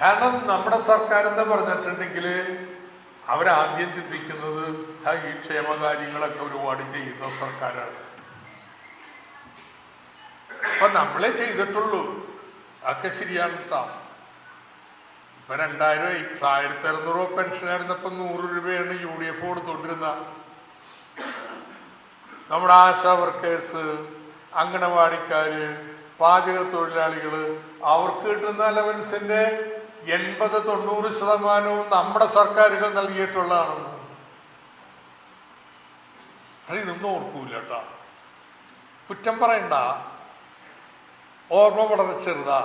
കാരണം നമ്മുടെ സർക്കാർ എന്താ പറഞ്ഞിട്ടുണ്ടെങ്കിൽ അവരാദ്യം ചിന്തിക്കുന്നത് ഈ ക്ഷേമകാര്യങ്ങളൊക്കെ ഒരുപാട് ചെയ്യുന്ന സർക്കാരാണ്. അപ്പൊ നമ്മളെ ചെയ്തിട്ടുള്ളൂ. അതൊക്കെ ശരിയാണ് കേട്ടോ ഇപ്പൊ രണ്ടായിരം ആയിരത്തി അറുന്നൂറ് രൂപ പെൻഷൻ ആയിരുന്നപ്പോ നൂറ് രൂപയാണ് യു ഡി എഫ് കൊടുത്തോണ്ടിരുന്ന. നമ്മുടെ ആശാ വർക്കേഴ്സ് അങ്കണവാടിക്കാര് പാചക തൊഴിലാളികൾ അവർക്ക് കിട്ടുന്ന അലവൻസിന്റെ എൺപത് തൊണ്ണൂറ് ശതമാനവും നമ്മുടെ സർക്കാരുകൾ നൽകിയിട്ടുള്ളതാണ്. അത് ഇതൊന്നും ഓർക്കൂല കേട്ടോ കുറ്റം പറയണ്ട. ഓർമ്മ വളരെ ചെറുതാ.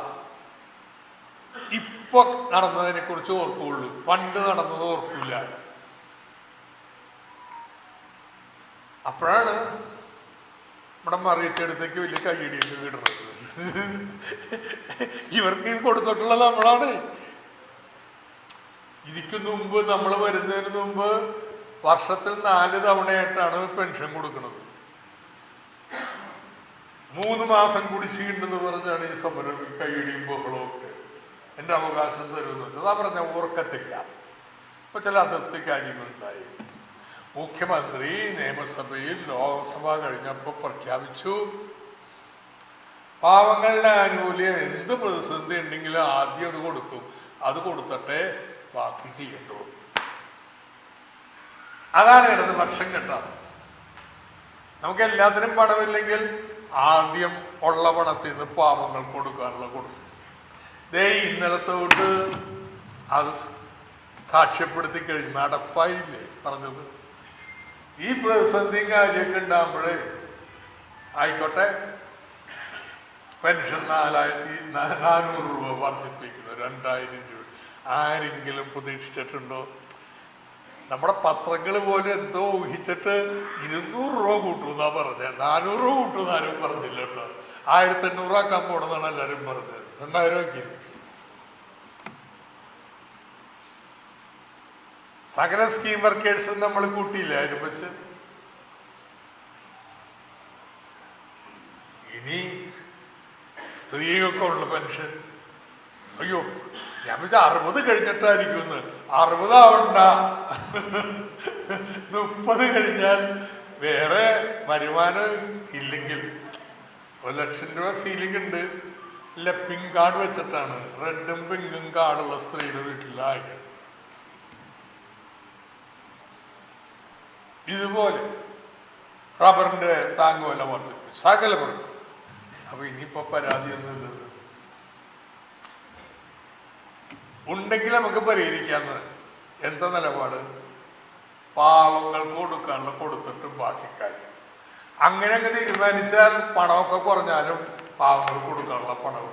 ഇപ്പൊ നടന്നതിനെ കുറിച്ച് ഓർക്കുള്ളൂ. പണ്ട് നടന്നത് ഓർക്കൂല. അപ്പോഴാണ് നമ്മുടെ മറിയച്ചെടുത്തേക്ക് വലിയ കൈയടിയൊക്കെ കിട്ടുന്നത്. ഇവർക്ക് ഇത് കൊടുത്തിട്ടുള്ള നമ്മളാണ്. ഇതിക്ക് മുമ്പ് നമ്മൾ വരുന്നതിന് മുമ്പ് വർഷത്തിൽ നാല് തവണയായിട്ടാണ് പെൻഷൻ കൊടുക്കുന്നത്. മൂന്ന് മാസം കുടിശ്ശിയുണ്ടെന്ന് പറഞ്ഞാണ് ഈ സമരം കൈയിടിയും ബഹളമൊക്കെ എന്റെ അവകാശം തരുന്നുണ്ട് അതാ പറഞ്ഞ ഓർക്കത്തില്ല. അപ്പൊ ചില അതൃപ്തി കാര്യങ്ങളുണ്ടായി. മുഖ്യമന്ത്രി നിയമസഭയിൽ ലോക്സഭ കഴിഞ്ഞപ്പോൾ പ്രഖ്യാപിച്ചു പാവങ്ങളുടെ ആനുകൂല്യം എന്ത് പ്രതിസന്ധി ഉണ്ടെങ്കിലും ആദ്യം അത് കൊടുക്കും. അത് കൊടുത്തിട്ടെ ബാക്കി ചെയ്യണ്ടു അതാണ് ഇടതുപക്ഷം കേട്ടോ. നമുക്ക് എല്ലാത്തിനും പണമില്ലെങ്കിൽ ആദ്യം ഉള്ള പണത്തിൽ നിന്ന് പാപങ്ങൾ കൊടുക്കാനുള്ള കൊടുക്കും. ദേ ഇന്നലത്തെ തൊട്ട് അത് സാക്ഷ്യപ്പെടുത്തി കഴിഞ്ഞ് നടപ്പായില്ലേ പറഞ്ഞത്? ഈ പ്രതിസന്ധിയും കാര്യമൊക്കെ ഉണ്ടാകുമ്പോഴേ ആയിക്കോട്ടെ. പെൻഷൻ നാലായിരത്തി നാനൂറ് രൂപ വർദ്ധിപ്പിക്കുന്നു രണ്ടായിരം രൂപ. ആരെങ്കിലും പ്രതീക്ഷിച്ചിട്ടുണ്ടോ? നമ്മുടെ പത്രങ്ങൾ പോലും എന്തോ ഊഹിച്ചിട്ട് ഇരുന്നൂറ് രൂപ കൂട്ടുമെന്നാ പറഞ്ഞത് നാനൂറ് രൂപ കൂട്ടുമെന്ന് ആരും പറഞ്ഞില്ല കേട്ടോ. ആയിരത്തി എണ്ണൂറാക്കാൻ പോണെന്നാണ് എല്ലാവരും പറഞ്ഞത്. രണ്ടായിരം ആക്കി. സകല സ്കീം വർക്കേഴ്സും നമ്മൾ കൂട്ടിയില്ല ആരും വെച്ച് ഇനി സ്ത്രീകൾക്കുള്ള പെൻഷൻ അയ്യോ ഞാൻ വെച്ച അറുപത് കഴിഞ്ഞിട്ടായിരിക്കും അറുപതാവണ്ട. മുപ്പത് കഴിഞ്ഞാൽ വേറെ വരുമാനം ഇല്ലെങ്കിൽ ഒരു ലക്ഷം രൂപ സീലിംഗ് ഉണ്ട്. അല്ല പിങ്ക് കാർഡ് വെച്ചിട്ടാണ്. റെഡും പിങ്കും കാർഡുള്ള സ്ത്രീയുടെ വീട്ടിലായി ഇതുപോലെ റബ്ബറിന്റെ താങ്ങുവല വർദ്ധിപ്പിച്ചു. സകല കൊടുക്കും അപ്പൊ ഇനിയിപ്പോ പരാതിയൊന്നുമില്ലല്ലോ. ഉണ്ടെങ്കിൽ നമുക്ക് പരിഹരിക്കാമെന്ന് എന്താ നിലപാട്? പാവങ്ങൾക്ക് കൊടുക്കാനുള്ള കൊടുത്തിട്ട് ബാക്കി കാര്യം അങ്ങനെ അങ്ങ് തീരുമാനിച്ചാൽ പണമൊക്കെ കുറഞ്ഞാലും പാവങ്ങൾക്ക് കൊടുക്കാനുള്ള പണം